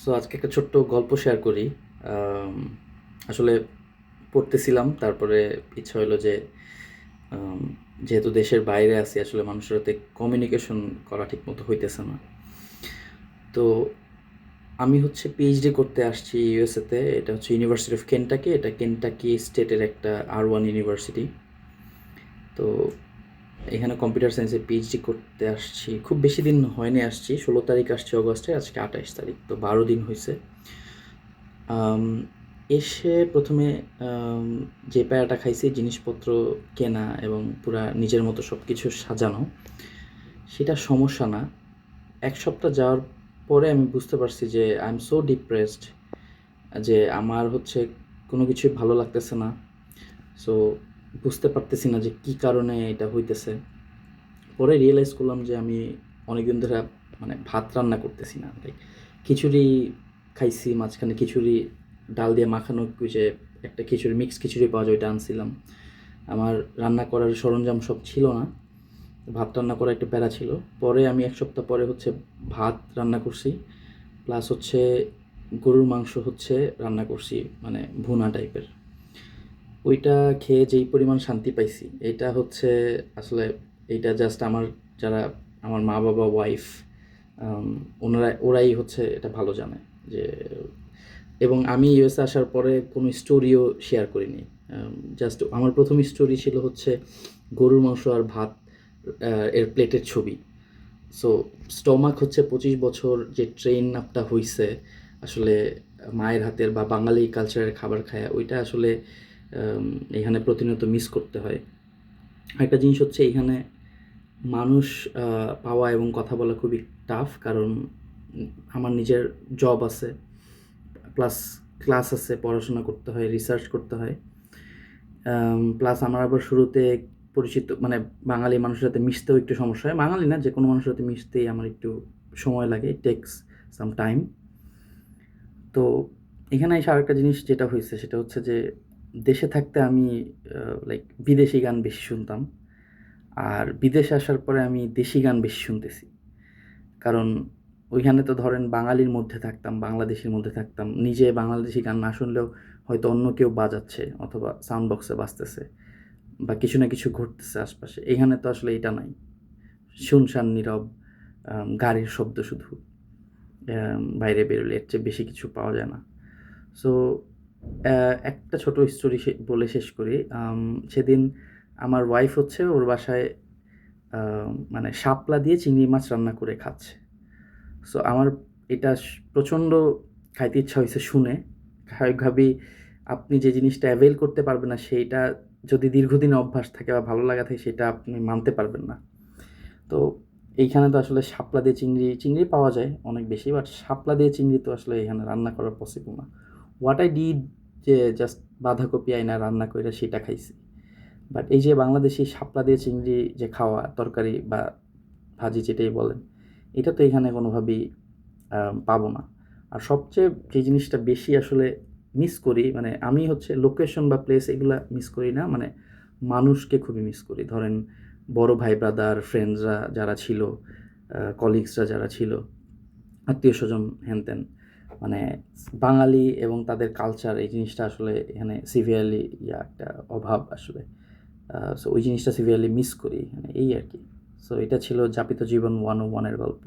So আজকে একটা ছোট্ট গল্প শেয়ার করি। Um, আসলে পড়তেছিলাম তারপরে ইচ্ছা হলো যে um, যেহেতু দেশের বাইরে আছি আসলে মানুষের সাথে কমিউনিকেশন করা ঠিক মতো হইতেছে না। তো আমি হচ্ছে পিএইচডি করতে আসছি ইউএসএতে এটা হচ্ছে ইউনিভার্সিটি অফ কেনটাকি এটা কেনটাকি স্টেটের একটা আর ওয়ান ইউনিভার্সিটি তো এখানে কম্পিউটার সায়েন্সে পিএইচডি করতে আসছি। খুব বেশি দিন হয়নি আসছি, ষোলো তারিখ আসছি অগস্টে, আজকে আঠাশ তারিখ, তো বারো দিন হয়েছে এসে প্রথমে যে প্যারাটা খাইছি, জিনিসপত্র কেনা এবং পুরা নিজের মতো সব কিছু সাজানো, সেটা সমস্যা না। এক সপ্তাহ যাওয়ার পরে আমি বুঝতে পারছি যে আই এম সো ডিপ্রেসড যে আমার হচ্ছে কোনো কিছুই ভালো লাগতেছে না। সো বুঝতে পারতেছি না যে কি কারণে এটা হইতেছে। পরে রিয়েলাইজ করলাম যে আমি অনেকদিন ধরে মানে ভাত রান্না করতেছি না লাইক খিচুড়ি খাইছি, মাঝখানে খিচুড়ি, ডাল দিয়ে মাখানো যে একটা খিচুড়ি মিক্স খিচুড়ি পাওয়া যায় ওইটা আনছিলাম। আমার রান্না করার সরঞ্জাম সব ছিল না, ভাত রান্না করা একটু প্যারা ছিল। পরে আমি এক সপ্তাহ পরে হচ্ছে ভাত রান্না করছি প্লাস হচ্ছে গরুর মাংস হচ্ছে রান্না করছি মানে ভুনা টাইপের ওইটা খেয়ে যেই পরিমাণ শান্তি পাইছি এটা হচ্ছে আসলে এইটা জাস্ট আমার যারা আমার মা বাবা ওয়াইফ ওনারা, ওরাই হচ্ছে এটা ভালো জানে যে, এবং আমি ইউএসএ আসার পরে কোনো স্টোরিও শেয়ার করিনি। জাস্ট আমার প্রথম স্টোরি ছিল হচ্ছে গরুর মাংস আর ভাত এর প্লেটের ছবি। সো স্টমাক হচ্ছে পঁচিশ বছর যে ট্রেন আপটা হইছে, আসলে মায়ের হাতের বা বাঙালি কালচারের খাবার খায়া, ওইটা আসলে এখানে প্রতিনিয়ত মিস করতে হয়। একটা জিনিস হচ্ছে এখানে মানুষ পাওয়া এবং কথা বলা খুবই টাফ কারণ আমার নিজের জব আছে প্লাস ক্লাস আছে, পড়াশোনা করতে হয় রিসার্চ করতে হয়। প্লাস আমার আবার শুরুতে পরিচিত মানে বাঙালি মানুষের সাথে মিশতেও একটু সমস্যা হয়। বাঙালি না যে কোনো মানুষের সাথে মিশতেই আমার একটু সময় লাগে টেক্স সাম টাইম তো এখানে এসে আরেকটা জিনিস যেটা হয়েছে, সেটা হচ্ছে যে দেশে থাকতে আমি লাইক বিদেশি গান বেশি শুনতাম। আর বিদেশে আসার পরে আমি দেশি গান বেশি শুনতেছি। কারণ ওইখানে তো ধরেন বাঙালির মধ্যে থাকতাম, বাংলাদেশের মধ্যে থাকতাম। নিজে বাংলাদেশি গান না শুনলেও হয়তো অন্য কেউ বাজাচ্ছে অথবা সাউন্ড বক্সে বাজতেছে বা কিছু না কিছু ঘটতেছে আশপাশে। এখানে তো আসলে এটা নাই। শুনশান নীরব গাড়ির শব্দ শুধু বাইরে বেরোলে এর চেয়ে বেশি কিছু পাওয়া যায় না। সো একটা ছোট স্টোরি বলে শেষ করি। সেদিন আমার ওয়াইফ হচ্ছে ওর বাসায় মানে শাপলা দিয়ে চিংড়ি মাছ রান্না করে খাচ্ছে। সো আমার এটা প্রচণ্ড খাইতে ইচ্ছা হয়েছে শুনে। স্বাভাবিকভাবেই আপনি যে জিনিসটা অ্যাভেল করতে পারবেন না, সেইটা যদি দীর্ঘদিন অভ্যাস থাকে বা ভালো লাগা থাকে, সেটা আপনি মানতে পারবেন না। তো, এইখানে তো আসলে শাপলা দিয়ে চিংড়ি চিংড়ি পাওয়া যায় অনেক বেশি বাট শাপলা দিয়ে চিংড়ি তো আসলে এখানে রান্না করা পসিবল না। হোয়াট আই ডিড যে জাস্ট বাঁধাকপি আইনা রান্না করে সেটা খাইছি। বাট এই যে বাংলাদেশি শাপলা দিয়ে চিংড়ি যে খাওয়া, তরকারি বা ভাজি যেটাই বলেন, এটা তো এখানে কোনোভাবেই পাবো না। আর সবচেয়ে যে জিনিসটা বেশি আসলে মিস করি মানে আমি হচ্ছে লোকেশন বা প্লেস এগুলা মিস করি না মানে মানুষকে খুবই মিস করি। ধরেন বড় ভাই ব্রাদার ফ্রেন্ডসরা যারা ছিল কলিগসরা যারা ছিল আত্মীয় স্বজন হ্যানত্যান মানে বাঙালি এবং তাদের কালচার এই জিনিসটা আসলে এখানে সিভিয়ারলি ইয়া একটা অভাব আসলে সো ওই জিনিসটা সিভিয়ারলি মিস করি। মানে এই আর কি। সো এটা ছিল জাপিত জীবন ওয়ান ও ওয়ানের গল্প।